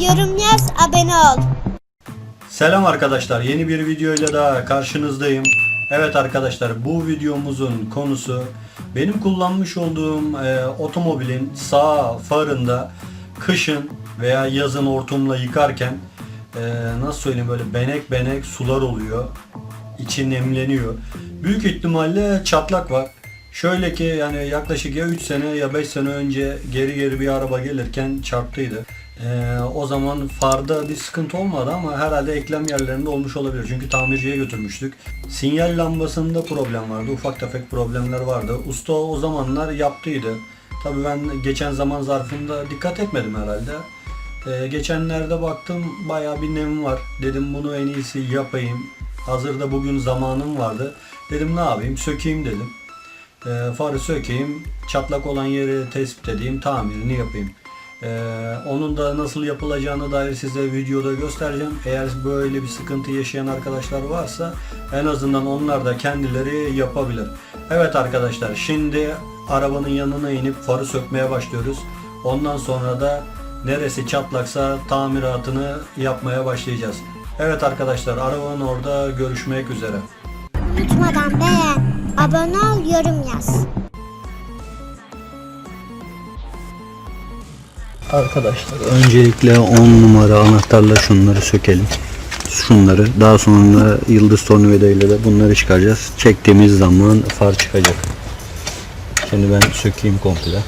yorum yaz, abone ol. Selam arkadaşlar. Yeni bir videoyla daha karşınızdayım. Evet arkadaşlar bu videomuzun konusu benim kullanmış olduğum e, otomobilin sağ farında kışın veya yazın hortumla yıkarken e, nasıl söyleyeyim böyle benek benek sular oluyor. İçi nemleniyor. Büyük ihtimalle çatlak var. Şöyle ki yani yaklaşık ya 3 sene ya 5 sene önce geri geri bir araba gelirken çarptıydı. Ee, o zaman farda bir sıkıntı olmadı ama herhalde eklem yerlerinde olmuş olabilir. Çünkü tamirciye götürmüştük. Sinyal lambasında problem vardı. Ufak tefek problemler vardı. Usta o zamanlar yaptıydı. Tabii ben geçen zaman zarfında dikkat etmedim herhalde. Ee, geçenlerde baktım bayağı bir nem var. Dedim bunu en iyisi yapayım. Hazırda bugün zamanım vardı. Dedim ne yapayım sökeyim dedim. Ee, farı sökeyim, çatlak olan yeri tespit edeyim, tamirini yapayım. Ee, onun da nasıl yapılacağını dair size videoda göstereceğim. Eğer böyle bir sıkıntı yaşayan arkadaşlar varsa en azından onlar da kendileri yapabilir. Evet arkadaşlar şimdi arabanın yanına inip farı sökmeye başlıyoruz. Ondan sonra da neresi çatlaksa tamiratını yapmaya başlayacağız. Evet arkadaşlar arabanın orada görüşmek üzere. Unutmadan beğen, abone ol, yorum yaz. Arkadaşlar öncelikle 10 numara anahtarla şunları sökelim. Şunları daha sonra yıldız tornavida ile de bunları çıkaracağız. Çektiğimiz zaman far çıkacak. Şimdi ben sökeyim komple.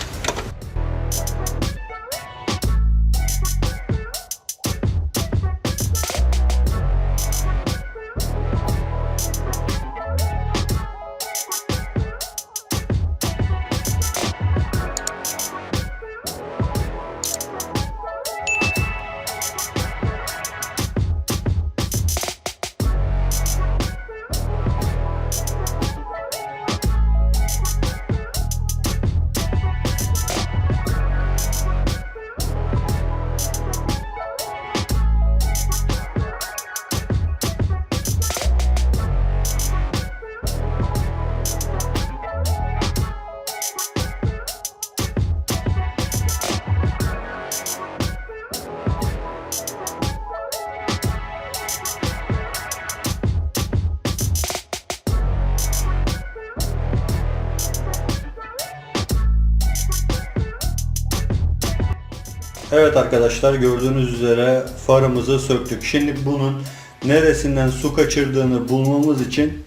Evet arkadaşlar gördüğünüz üzere farımızı söktük. Şimdi bunun neresinden su kaçırdığını bulmamız için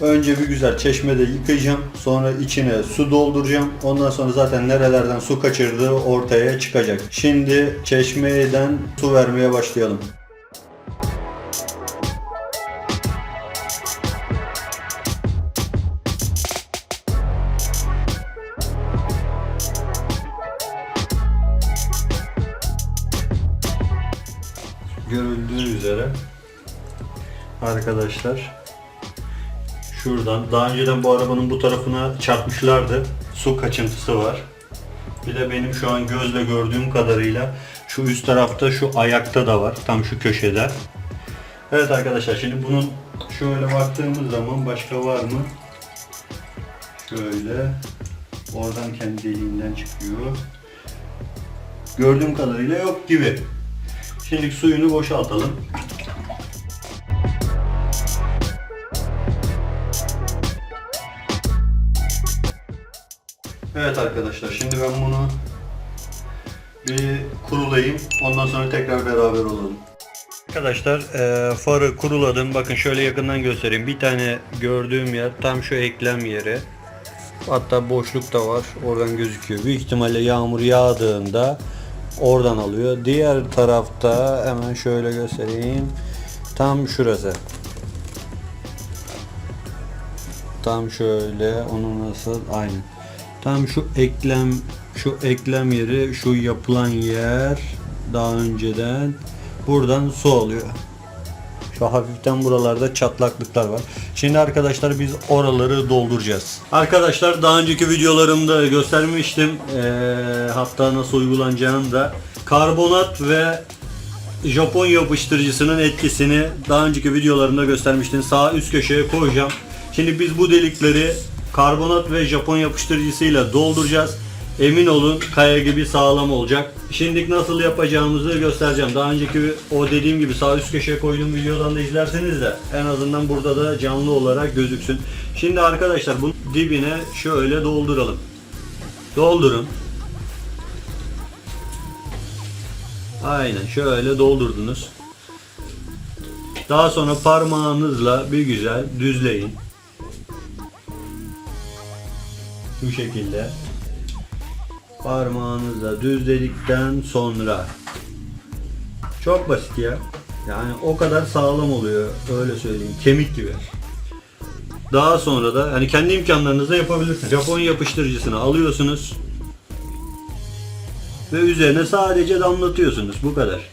önce bir güzel çeşmede yıkayacağım. Sonra içine su dolduracağım. Ondan sonra zaten nerelerden su kaçırdığı ortaya çıkacak. Şimdi çeşmeden su vermeye başlayalım. Arkadaşlar şuradan daha önceden bu arabanın bu tarafına çarpmışlardı. Su kaçıntısı var. Bir de benim şu an gözle gördüğüm kadarıyla şu üst tarafta şu ayakta da var. Tam şu köşede. Evet arkadaşlar şimdi bunun şöyle baktığımız zaman başka var mı? Şöyle oradan kendi deliğinden çıkıyor. Gördüğüm kadarıyla yok gibi. Şimdi suyunu boşaltalım. Evet arkadaşlar şimdi ben bunu bir kurulayayım. Ondan sonra tekrar beraber olalım. Arkadaşlar e, farı kuruladım. Bakın şöyle yakından göstereyim. Bir tane gördüğüm yer tam şu eklem yeri. Hatta boşluk da var. Oradan gözüküyor. Büyük ihtimalle yağmur yağdığında oradan alıyor. Diğer tarafta hemen şöyle göstereyim. Tam şurası. Tam şöyle onun nasıl aynı. Tam şu eklem şu eklem yeri şu yapılan yer daha önceden buradan su alıyor. Şu hafiften buralarda çatlaklıklar var. Şimdi arkadaşlar biz oraları dolduracağız. Arkadaşlar daha önceki videolarımda göstermiştim. Ee, hatta nasıl uygulanacağını da. Karbonat ve Japon yapıştırıcısının etkisini daha önceki videolarımda göstermiştim. Sağ üst köşeye koyacağım. Şimdi biz bu delikleri karbonat ve Japon yapıştırıcısıyla dolduracağız. Emin olun kaya gibi sağlam olacak. Şimdi nasıl yapacağımızı göstereceğim. Daha önceki o dediğim gibi sağ üst köşeye koyduğum videodan da izlerseniz de en azından burada da canlı olarak gözüksün. Şimdi arkadaşlar bunun dibine şöyle dolduralım. Doldurun. Aynen şöyle doldurdunuz. Daha sonra parmağınızla bir güzel düzleyin. Bu şekilde. Parmağınızla düzledikten sonra çok basit ya. Yani o kadar sağlam oluyor öyle söyleyeyim. Kemik gibi. Daha sonra da hani kendi imkanlarınızla yapabilirsiniz. Japon yapıştırıcısını alıyorsunuz. Ve üzerine sadece damlatıyorsunuz. Bu kadar.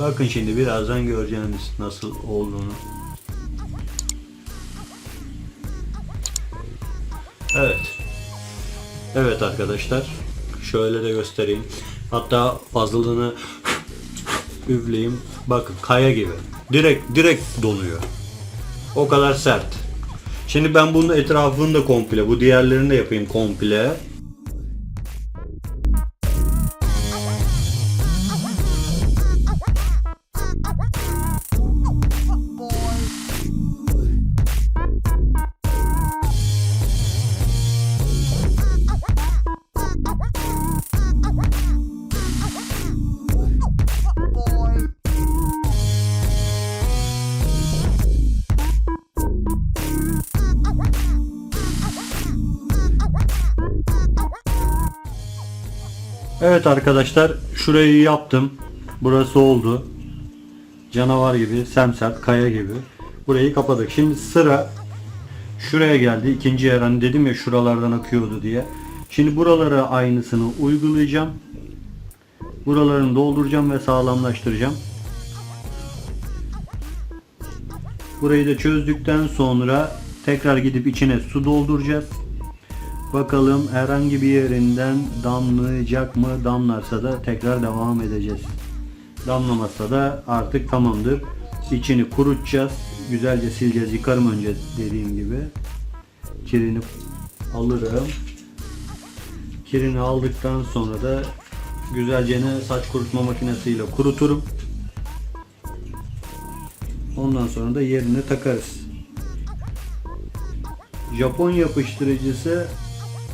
Bakın şimdi birazdan göreceğiniz nasıl olduğunu. Evet. Evet arkadaşlar. Şöyle de göstereyim. Hatta fazlalığını üfleyeyim. Bakın kaya gibi. Direkt direkt donuyor. O kadar sert. Şimdi ben bunun etrafını da komple, bu diğerlerini de yapayım komple. Evet arkadaşlar şurayı yaptım. Burası oldu. Canavar gibi, semsert, kaya gibi. Burayı kapadık. Şimdi sıra şuraya geldi. İkinci yer hani dedim ya şuralardan akıyordu diye. Şimdi buralara aynısını uygulayacağım. Buralarını dolduracağım ve sağlamlaştıracağım. Burayı da çözdükten sonra tekrar gidip içine su dolduracağız. Bakalım herhangi bir yerinden damlayacak mı? Damlarsa da tekrar devam edeceğiz. Damlamazsa da artık tamamdır. İçini kurutacağız. Güzelce sileceğiz. Yıkarım önce dediğim gibi. Kirini alırım. Kirini aldıktan sonra da güzelce ne saç kurutma makinesiyle kuruturum. Ondan sonra da yerine takarız. Japon yapıştırıcısı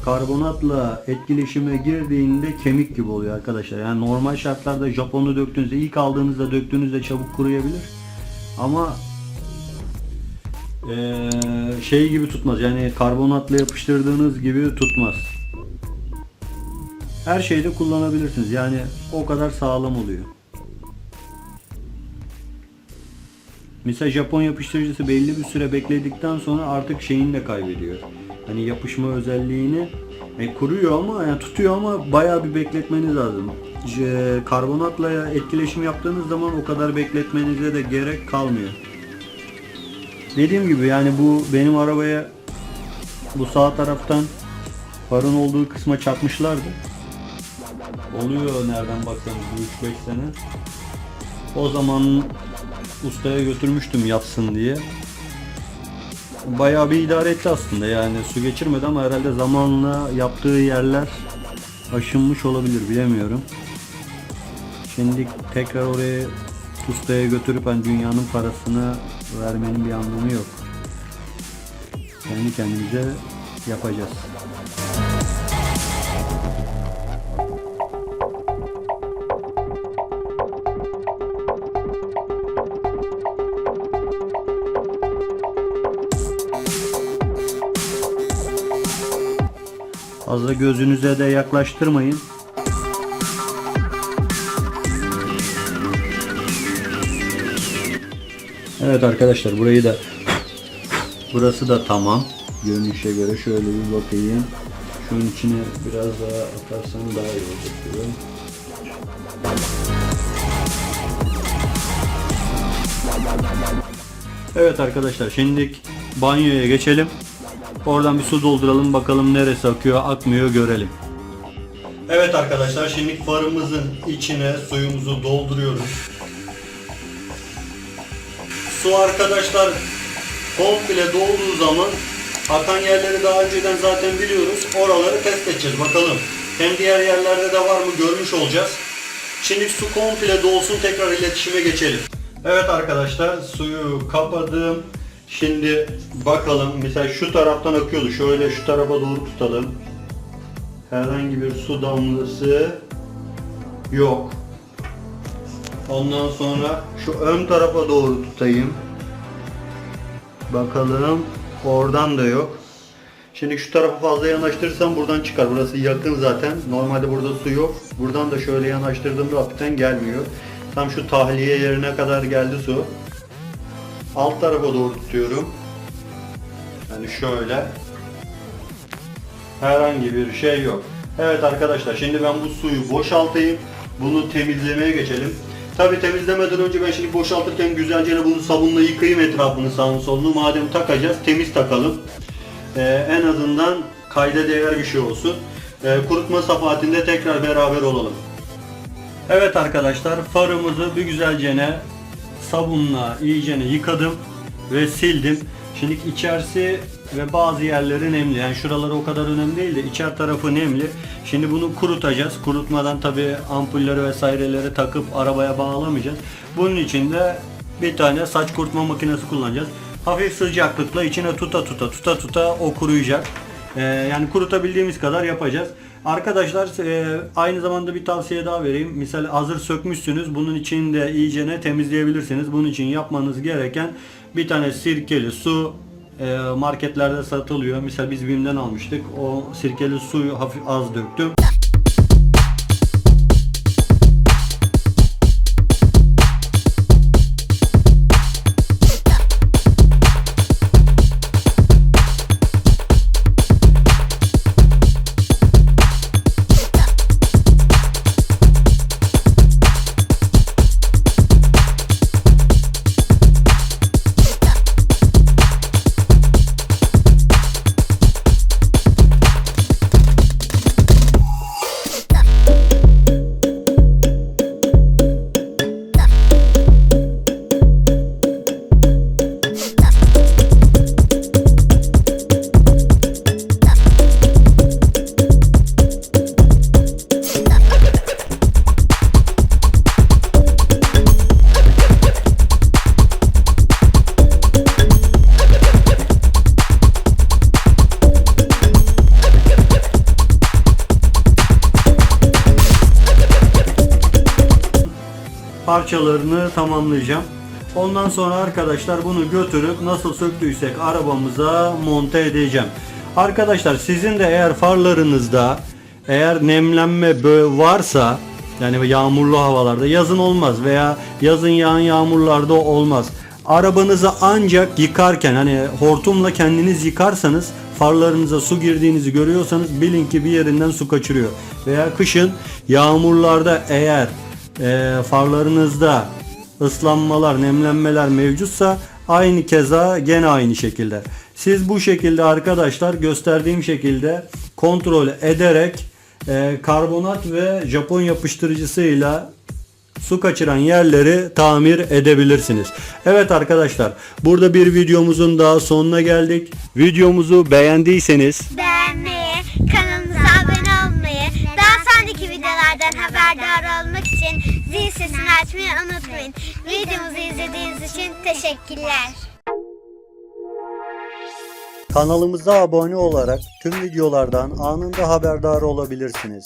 karbonatla etkileşime girdiğinde kemik gibi oluyor arkadaşlar. Yani normal şartlarda Japon'u döktüğünüzde ilk aldığınızda döktüğünüzde çabuk kuruyabilir. Ama eee, şey gibi tutmaz. Yani karbonatla yapıştırdığınız gibi tutmaz. Her şeyde kullanabilirsiniz. Yani o kadar sağlam oluyor. Mesela Japon yapıştırıcısı belli bir süre bekledikten sonra artık şeyini de kaybediyor. Hani yapışma özelliğini e, kuruyor ama yani tutuyor ama bayağı bir bekletmeniz lazım. C- karbonatla etkileşim yaptığınız zaman o kadar bekletmenize de gerek kalmıyor. Dediğim gibi yani bu benim arabaya bu sağ taraftan farın olduğu kısma çakmışlardı. Oluyor nereden baksanız bu 3-5 sene. O zaman ustaya götürmüştüm yapsın diye. Bayağı bir idare etti aslında yani su geçirmedi ama herhalde zamanla yaptığı yerler aşınmış olabilir bilemiyorum. Şimdi tekrar oraya ustaya götürüp hani dünyanın parasını vermenin bir anlamı yok. Kendi kendimize yapacağız. Gözünüze de yaklaştırmayın. Evet arkadaşlar burayı da burası da tamam. Görünüşe göre şöyle bir bakayım. Şunun içine biraz daha atarsam daha iyi olacak. Evet arkadaşlar şimdi banyoya geçelim. Oradan bir su dolduralım bakalım neresi akıyor akmıyor görelim. Evet arkadaşlar şimdi farımızın içine suyumuzu dolduruyoruz. Su arkadaşlar komple dolduğu zaman akan yerleri daha önceden zaten biliyoruz. Oraları test edeceğiz bakalım. Hem diğer yerlerde de var mı görmüş olacağız. Şimdi su komple dolsun tekrar iletişime geçelim. Evet arkadaşlar suyu kapadım. Şimdi bakalım mesela şu taraftan akıyordu. Şöyle şu tarafa doğru tutalım. Herhangi bir su damlası yok. Ondan sonra şu ön tarafa doğru tutayım. Bakalım oradan da yok. Şimdi şu tarafa fazla yanaştırırsam buradan çıkar. Burası yakın zaten. Normalde burada su yok. Buradan da şöyle yanaştırdığımda hafiften gelmiyor. Tam şu tahliye yerine kadar geldi su. Alt tarafa doğru tutuyorum. Yani şöyle. Herhangi bir şey yok. Evet arkadaşlar şimdi ben bu suyu boşaltayım. Bunu temizlemeye geçelim. Tabi temizlemeden önce ben şimdi boşaltırken güzelce bunu sabunla yıkayayım etrafını sağını solunu. Madem takacağız temiz takalım. Ee, en azından kayda değer bir şey olsun. Ee, kurutma safahatinde tekrar beraber olalım. Evet arkadaşlar farımızı bir güzelce sabunla iyicene yıkadım ve sildim. Şimdi içerisi ve bazı yerleri nemli. Yani şuraları o kadar önemli değil de içer tarafı nemli. Şimdi bunu kurutacağız. Kurutmadan tabi ampulleri vesaireleri takıp arabaya bağlamayacağız. Bunun için de bir tane saç kurutma makinesi kullanacağız. Hafif sıcaklıkla içine tuta tuta tuta tuta o kuruyacak. Ee, yani kurutabildiğimiz kadar yapacağız. Arkadaşlar e, aynı zamanda bir tavsiye daha vereyim. Misal hazır sökmüşsünüz. Bunun için de iyicene temizleyebilirsiniz. Bunun için yapmanız gereken bir tane sirkeli su e, marketlerde satılıyor. Misal biz BİM'den almıştık. O sirkeli suyu hafif az döktüm. Tamamlayacağım. Ondan sonra arkadaşlar bunu götürüp nasıl söktüysek arabamıza monte edeceğim. Arkadaşlar sizin de eğer farlarınızda eğer nemlenme varsa yani yağmurlu havalarda yazın olmaz veya yazın yağan yağmurlarda olmaz. Arabanızı ancak yıkarken hani hortumla kendiniz yıkarsanız farlarınıza su girdiğinizi görüyorsanız bilin ki bir yerinden su kaçırıyor. Veya kışın yağmurlarda eğer e, farlarınızda ıslanmalar, nemlenmeler mevcutsa aynı keza gene aynı şekilde. Siz bu şekilde arkadaşlar gösterdiğim şekilde kontrol ederek e, karbonat ve Japon yapıştırıcısıyla su kaçıran yerleri tamir edebilirsiniz. Evet arkadaşlar burada bir videomuzun daha sonuna geldik. Videomuzu beğendiyseniz Beğenmeyi, zil sesini açmayı unutmayın. Videomuzu izlediğiniz için teşekkürler. kanalımıza abone olarak tüm videolardan anında haberdar olabilirsiniz.